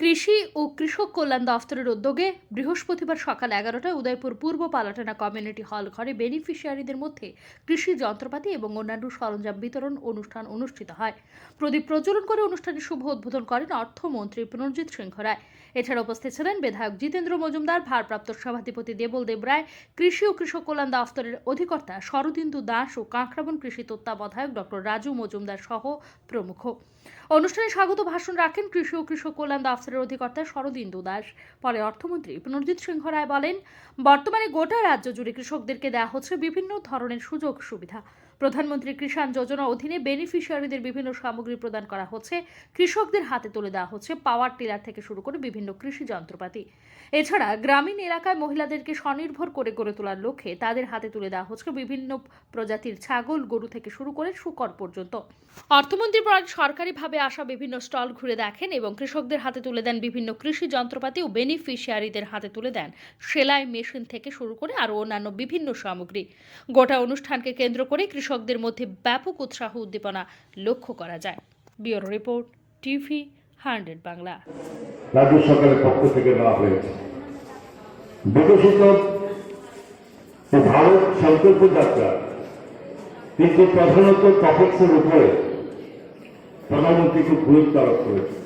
কৃষি ও কৃষক কল্যাণ দফতরের উদ্যোগে বৃহস্পতিবার সকাল এগারোটায় উদয়পুর পূর্ব পালাটানা কমিউনিটি হল ঘরে বেনিফিশিয়ারিদের মধ্যে কৃষি যন্ত্রপাতি এবং অন্যান্য সরঞ্জাম বিতরণ অনুষ্ঠান অনুষ্ঠিত হয়। প্রদীপ প্রজ্বলন করে অনুষ্ঠানের শুভ উদ্বোধন করেন অর্থমন্ত্রী পুনর্জিৎ সিংহ রায়। এছাড়া উপস্থিত ছিলেন বিধায়ক জিতেন্দ্র মজুমদার, ভারপ্রাপ্ত সভাধিপতি দেবল দেব রায়, কৃষি ও কৃষক কল্যাণ দফতরের অধিকর্তা শরদিন্দু দাস ও কাঁকড়াবন কৃষি তত্ত্বাবধায়ক ডক্টর রাজু মজুমদার সহ প্রমুখ। অনুষ্ঠানে স্বাগত ভাষণ রাখেন কৃষি ও কৃষক কল্যাণ দফতরের অধিকর্তা শরদিন্দু দাস। পরে অর্থমন্ত্রী পুনর্জিৎ সিংহ রায় বলেন, বর্তমানে গোটা রাজ্য জুড়ে কৃষকদেরকে দেওয়া হচ্ছে বিভিন্ন ধরনের সুযোগ সুবিধা। প্রধানমন্ত্রী কিষাণ যোজনা অধীনে বেনিফিশিয়ারিদের বিভিন্ন সামগ্রী প্রদান করা হচ্ছে। কৃষকদের হাতে তুলে দেওয়া হচ্ছে পাওয়ার টিলার থেকে শুরু করে বিভিন্ন কৃষি যন্ত্রপাতি। এছাড়া গ্রামীণ এলাকায় মহিলাদেরকে স্বনির্ভর করে গড়ে তোলার লক্ষ্যে তাদের হাতে তুলে দেওয়া হচ্ছে বিভিন্ন প্রজাতির ছাগল, গরু থেকে শুরু করে শুকর পর্যন্ত। অর্থমন্ত্রী পরাগ সরকারিভাবে আসা বিভিন্ন স্টল ঘুরে দেখেন এবং কৃষকদের হাতে তুলে দেন বিভিন্ন কৃষি যন্ত্রপাতি ও বেনিফিশিয়ারিদের হাতে তুলে দেন। সেলাই মেশিন থেকে শুরু করে আরও অন্যান্য বিভিন্ন সামগ্রী। গোটা অনুষ্ঠানকে কেন্দ্র করে কৃষকদের মধ্যে ব্যাপক উৎসাহ উদ্দীপনা লক্ষ্য করা যায়। Bureau report, TV, hundred Bangla. রাজ্য সরকারের পক্ষ থেকে নেওয়া হয়েছে, বিকশিত ভারত সংকল্প যাত্রা, কিন্তু প্রধানত টপিক্সের উপরে প্রধানমন্ত্রী খুব গুরুত্ব আরোপ করেছে।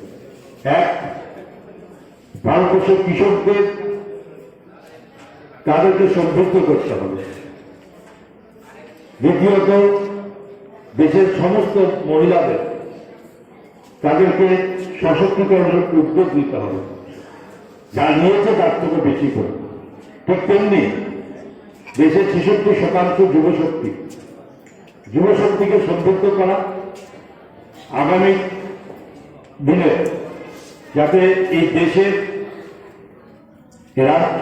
এক, ভারতবর্ষের কৃষকদের তাদেরকে সমৃদ্ধ করতে হবে। দ্বিতীয়ত, দেশের সমস্ত মহিলাদের তাদেরকে সশক্তিকরণের উদ্যোগ নিতে হবে। যা নিয়েছে তার থেকে বেশি করে। ঠিক তেমনি দেশের ছেষট্টি শতাংশ যুবশক্তি, যুবশক্তিকে সমৃদ্ধ করা আগামী দিনে যাতে এই দেশের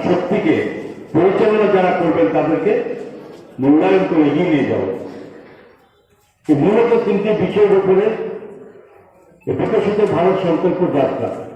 শক্তিকে পরিচালনা যারা করবেন তাদেরকে মূল্যায়ন করে এগিয়ে নিয়ে যাওয়া মূলত তিনটি বিষয়ের উপরে বিকশিত ভারত সংকল্প যাত্রা।